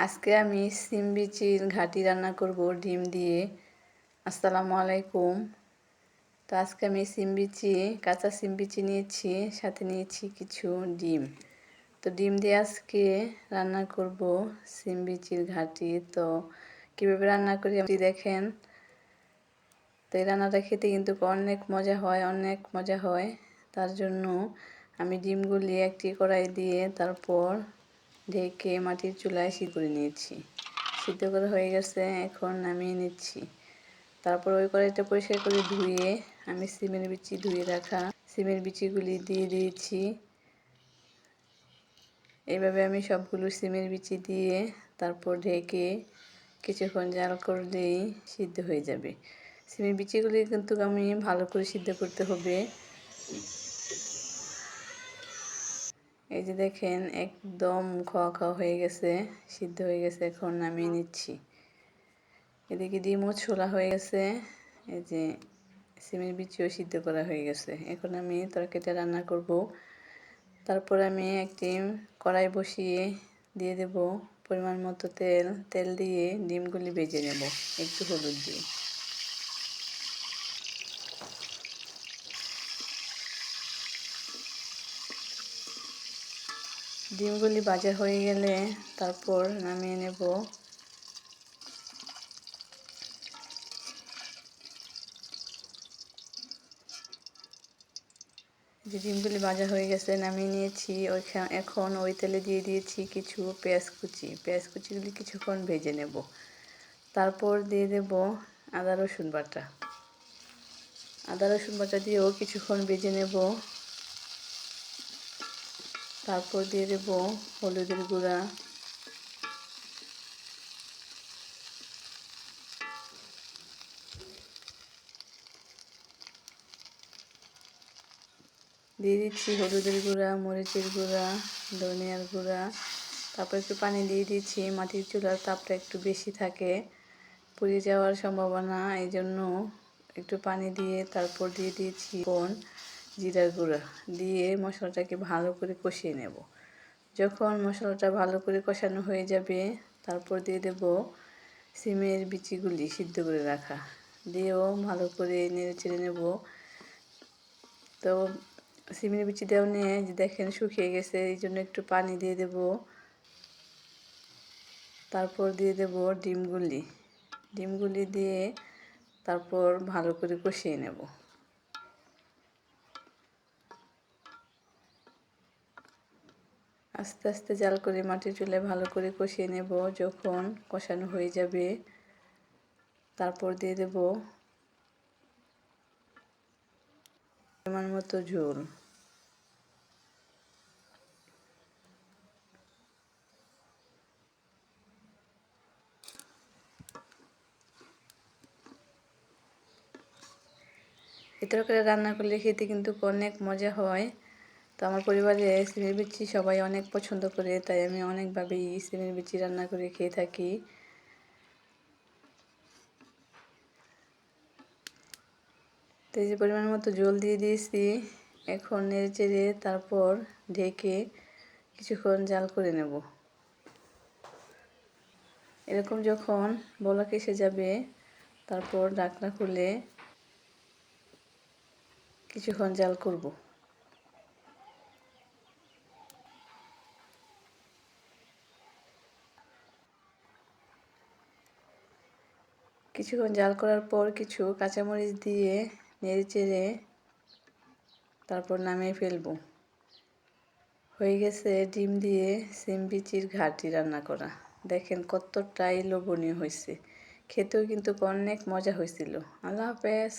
আজকে আমি সিম বিচির ঘাটি রান্না করব, ডিম দিয়ে। আসসালামু আলাইকুম। তো আজকে আমি সিম বিচি, কাঁচা সিম বিচি নিয়েছি, সাথে নিয়েছি কিছু ডিম। তো ডিম দিয়ে আজকে রান্না করব সিম বিচির ঘাটি। তো কীভাবে রান্না করি আপনি দেখেন। তো এই রান্নাটা খেতে কিন্তু অনেক মজা হয়, অনেক মজা হয়। তার জন্য আমি ডিমগুলি একটি কড়াই দিয়ে তারপর ঢেকে মাটির চুলায় সিদ্ধ করে নিয়েছি। সিদ্ধ করা হয়ে গেছে, এখন নামিয়ে নিচ্ছি। তারপর ওই কড়াইটা পরিষ্কার করে ধুয়ে আমি সিমের বিচি ধুয়ে রাখা সিমের বিচিগুলি দিয়ে দিয়েছি। এইভাবে আমি সবগুলো সিমের বিচি দিয়ে তারপর ঢেকে কিছুক্ষণ জাল করলেই সিদ্ধ হয়ে যাবে। সিমের বিচিগুলি কিন্তু আমি ভালো করে সিদ্ধ করতে হবে। এই যে দেখেন, একদম খোয়া খাওয়া হয়ে গেছে, সিদ্ধ হয়ে গেছে, এখন নামিয়ে নিচ্ছি। এদিকে ডিমও ছোলা হয়ে গেছে, এই যে সিমের বিচিও সিদ্ধ করা হয়ে গেছে। এখন আমি তরকারিটা রান্না করব। তারপর আমি একটি কড়াই বসিয়ে দিয়ে দেব, পরিমাণ মতো তেল তেল দিয়ে ডিমগুলি ভেজে নেব, একটু হলুদ দিয়ে। ডিমগুলি ভাজা হয়ে গেলে তারপর নামিয়ে নেব। যে ডিমগুলি ভাজা হয়ে গেছে, নামিয়ে নিয়েছি। ওইখান এখন ওই তেলে দিয়ে দিয়েছি কিছু পেঁয়াজ কুচি। পেঁয়াজ কুচিগুলি কিছুক্ষণ ভেজে নেব। তারপর দিয়ে দেব আদা রসুন বাটা। আদা রসুন বাটা দিয়েও কিছুক্ষণ ভেজে নেব। তারপর দিয়ে দেব হলুদের গুঁড়া। দিয়ে দিচ্ছি হলুদের গুঁড়া, মরিচের গুঁড়া, ধনিয়ার গুঁড়া। তারপর একটু পানি দিয়ে দিচ্ছি, মাটির চুলার তাপটা একটু বেশি থাকে, পুড়ে যাওয়ার সম্ভাবনা। এই জন্য একটু পানি দিয়ে তারপর দিয়ে দিয়েছি কোন জিরার গুঁড়া দিয়ে মশলাটাকে ভালো করে কষিয়ে নেব। যখন মশলাটা ভালো করে কষানো হয়ে যাবে, তারপর দিয়ে দেব সিমের বিচিগুলি সিদ্ধ করে রাখা। দিয়েও ভালো করে নেড়ে চেড়ে নেব। তো সিমের বিচি দেওয়া নিয়ে যে দেখেন শুকিয়ে গেছে, এই জন্য একটু পানি দিয়ে দেব। তারপর দিয়ে দেব ডিমগুলি। ডিমগুলি দিয়ে তারপর ভালো করে কষিয়ে নেব। আস্তে আস্তে জাল করে মাটির চুলে ভালো করে কষিয়ে নেব যখন কষানো হয়ে যাবে। তারপর দিয়ে দেব পরিমাণ মতো ঝোল। এ তরকারি রান্না করলে খেতে কিন্তু অনেক মজা হয়। তো আমার পরিবারে সিমের বিচি সবাই অনেক পছন্দ করে, তাই আমি অনেকভাবেই সিমের বিচি রান্না করে খেয়ে থাকি। তো যে পরিমাণ মতো জল দিয়ে দিয়েছি, এখন নেড়ে চেড়ে তারপর ঢেকে কিছুক্ষণ জাল করে নেব। এরকম যখন বলক এসে যাবে, তারপর ডাকনা খুলে কিছুক্ষণ জাল করব। কিছুক্ষণ জাল করার পর কিছু কাঁচামরিচ দিয়ে নেড়ে চেড়ে তারপর নামিয়ে ফেলব। হয়ে গেছে ডিম দিয়ে সিম বিচির ঘাটি রান্না করা। দেখেন কতটাই লোভনীয় হয়েছে। খেতেও কিন্তু অনেক মজা হয়েছিল। আল্লাহ হাফেজ।